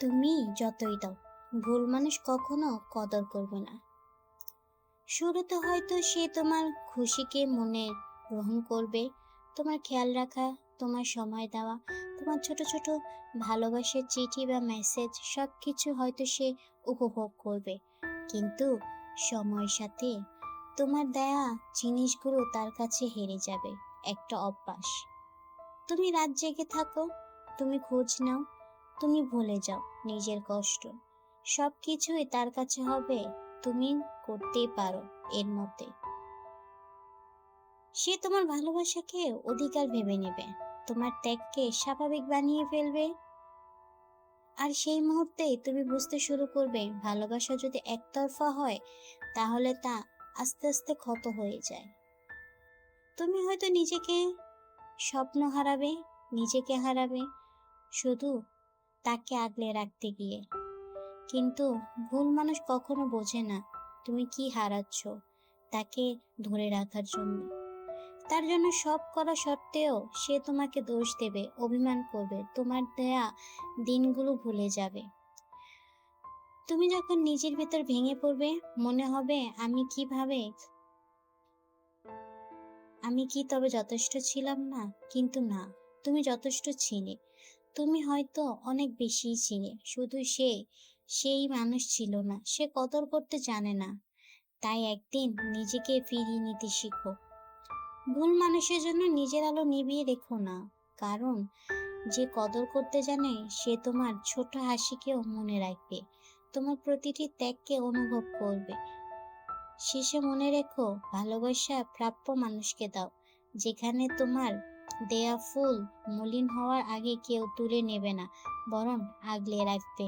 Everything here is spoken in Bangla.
তুমি যতই দাও, ভুল মানুষ কখনো কদর করবে না। শুরুতে হয়তো সে তোমার খুশিকে মনে গ্রহণ করবে, তোমার খেয়াল রাখা, তোমার সময় দেওয়া, তোমার ছোট ছোট ভালোবাসার চিঠি বা মেসেজ সব কিছু হয়তো সে উপভোগ করবে। কিন্তু সময়ের সাথে তোমার দেয়া জিনিসগুলো তার কাছে হেরে যাবে, একটা অভ্যাস। তুমি রাত জেগে থাকো, তুমি খোঁজ নাও তুমি ভুলে যাও নিজের কষ্ট। সব কিছুই তার কাছে হবে, তুমি করতেই পারো এর মধ্যে। সে তোমার ভালোবাসাকে অধিকার ভেবে নেবে, তোমার ত্যাগকে স্বাভাবিক বানিয়ে ফেলবে। আর সেই মুহূর্তে তুমি বুঝতে শুরু করবে, ভালোবাসা যদি একতরফা হয়, তাহলে তা আস্তে আস্তে ক্ষত হয়ে যায়। তুমি হয়তো নিজেকে স্বপ্ন হারাবে, নিজেকে হারাবে, শুধু তাকে আগলে রাখতে গিয়ে। কিন্তু ভুল মানুষ কখনো বোঝে না তুমি কি হারাচ্ছ তাকে ধরে রাখার জন্য। তার জন্য সব করা সত্ত্বেও সে তোমাকে দোষ দেবে, অভিমান করবে, তোমার দেয়া দিনগুলো ভুলে যাবে। তুমি যখন নিজের ভেতর ভেঙে পড়বে, মনে হবে আমি কীভাবে আমি কি তবে যথেষ্ট ছিলাম না? কিন্তু না, তুমি যথেষ্ট ছিলে। তুমি হয়তো অনেক বেশি ছিলে শুধু সে, সেই মানুষ ছিল না, সে কদর করতে জানে না। তাই একদিন নিজেকে ফিরিয়ে নিতে শিখো। ভুল মানুষের জন্য নিজের আলো নিভিয়ে রেখো না, কারণ যে কদর করতে জানে, সে তোমার ছোট হাসিকেও মনে রাখবে, তোমার প্রতিটি ত্যাগকে অনুভব করবে। শেষে মনে রেখো, ভালোবাসা প্রাপ্য মানুষকে দাও, যেখানে তোমার দেয়া ফুল মলিন হওয়ার আগে কেউ তুলে নেবে না বরং আগলে রাখবে।